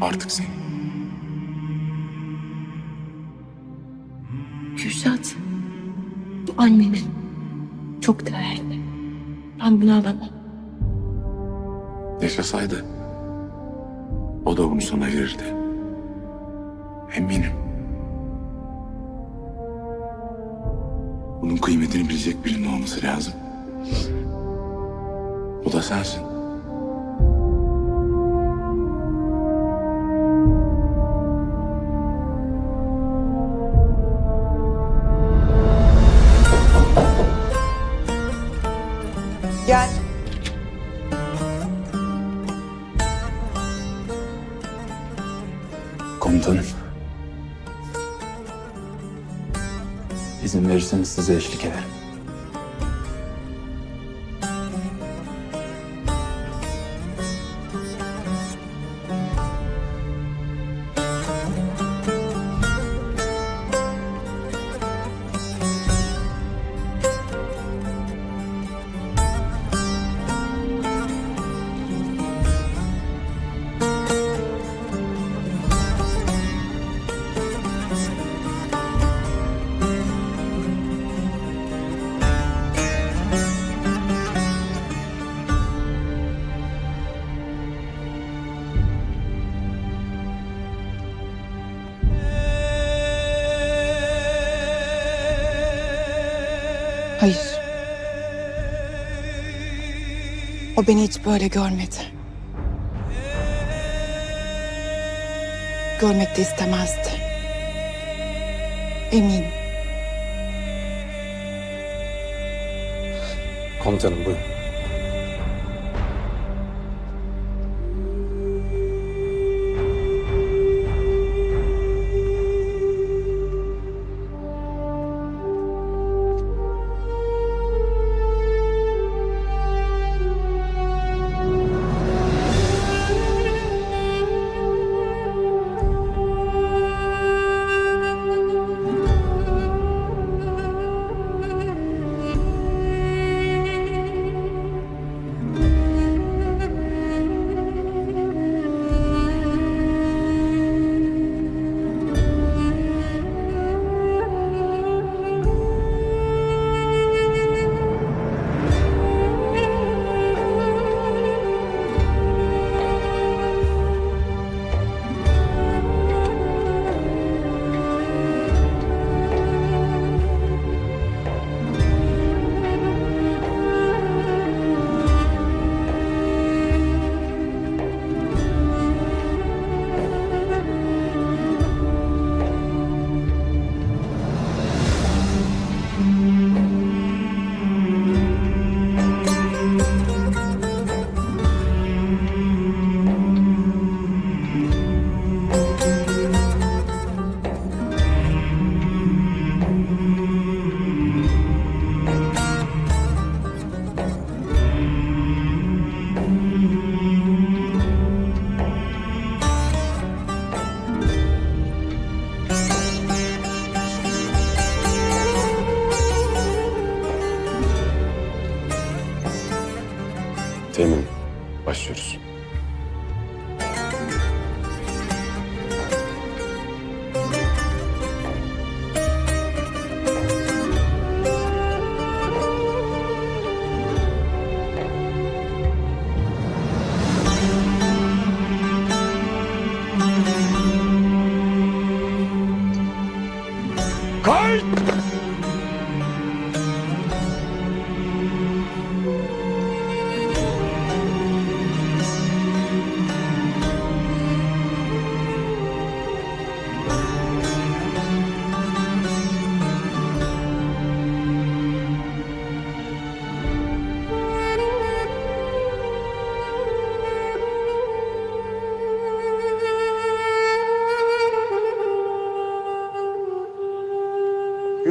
Artık senin. Kürşat. Bu annenin. Çok değerli. Ben bunu alamam. Yaşasaydı o da bunu sana verirdi. Eminim. Bunun kıymetini bilecek birinin olması lazım. O da sensin. Komutanım. İzin verirseniz size eşlik ederim. Hayır. O beni hiç böyle görmedi. Görmek de istemezdi. Eminim. Komutanım buyurun.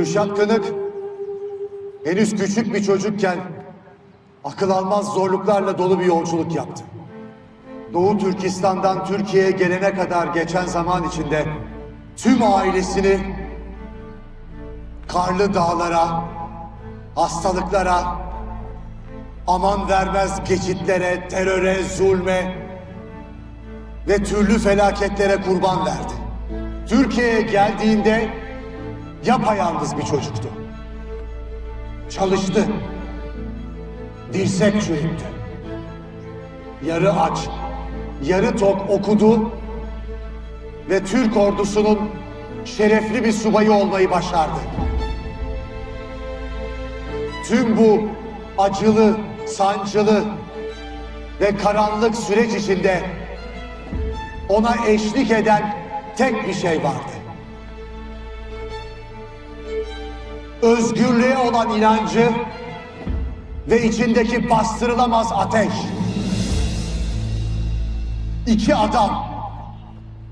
Gülşat Kınık henüz küçük bir çocukken akıl almaz zorluklarla dolu bir yolculuk yaptı. Doğu Türkistan'dan Türkiye'ye gelene kadar geçen zaman içinde tüm ailesini karlı dağlara, hastalıklara, aman vermez geçitlere, teröre, zulme ve türlü felaketlere kurban verdi. Türkiye'ye geldiğinde yapayalnız bir çocuktu. Çalıştı. Dirsek çürüttü. Yarı aç, yarı tok okudu ve Türk ordusunun şerefli bir subayı olmayı başardı. Tüm bu acılı, sancılı ve karanlık süreç içinde ona eşlik eden tek bir şey vardı. Özgürlüğe olan inancı ve içindeki bastırılamaz ateş. İki adam,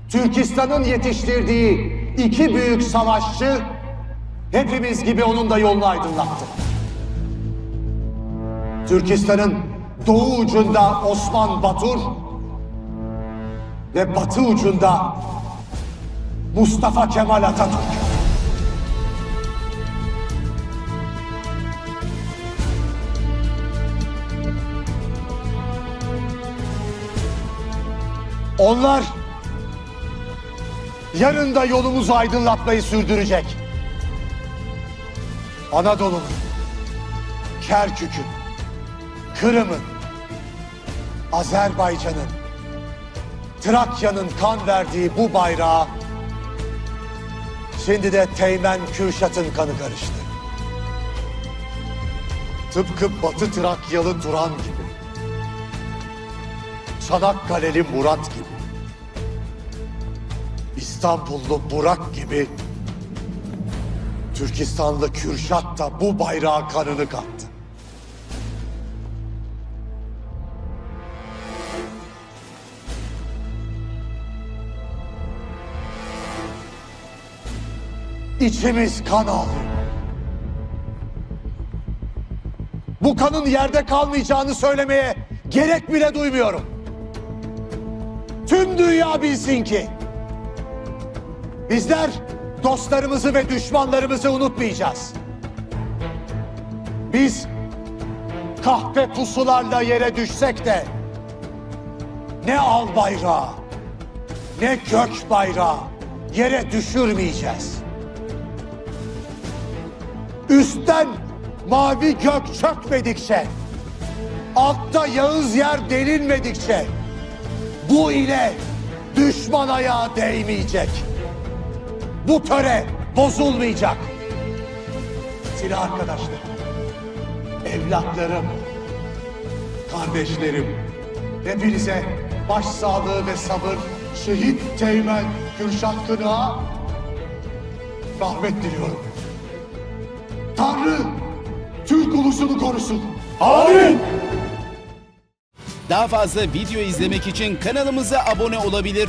Türkistan'ın yetiştirdiği iki büyük savaşçı hepimiz gibi onun da yolunu aydınlattı. Türkistan'ın doğu ucunda Osman Batur ve batı ucunda Mustafa Kemal Atatürk. Onlar yarın da yolumuzu aydınlatmayı sürdürecek. Anadolu'nun, Kerkük'ün, Kırım'ın, Azerbaycan'ın, Trakya'nın kan verdiği bu bayrağa şimdi de Teğmen Kürşat'ın kanı karıştı. Tıpkı Batı Trakyalı Turan gibi. Çanakkale'li Murat gibi. İstanbullu Burak gibi Türkistanlı Kürşat da bu bayrağa kanını kattı. İçimiz kan ağlıyor. Bu kanın yerde kalmayacağını söylemeye gerek bile duymuyorum. Tüm dünya bilsin ki bizler dostlarımızı ve düşmanlarımızı unutmayacağız. Biz kahpe pusularla yere düşsek de ne al bayrağı ne gök bayrağı yere düşürmeyeceğiz. Üstten mavi gök çökmedikçe, altta Yağız yer delinmedikçe bu ile düşman ayağı değmeyecek. Bu töre bozulmayacak. Silah arkadaşlarım, evlatlarım, kardeşlerim, hepinize başsağlığı ve sabır şehit Teğmen Kürşat Kınık'a rahmet diliyorum. Tanrı Türk ulusunu korusun. Amin. Daha fazla video izlemek için kanalımıza abone olabilir.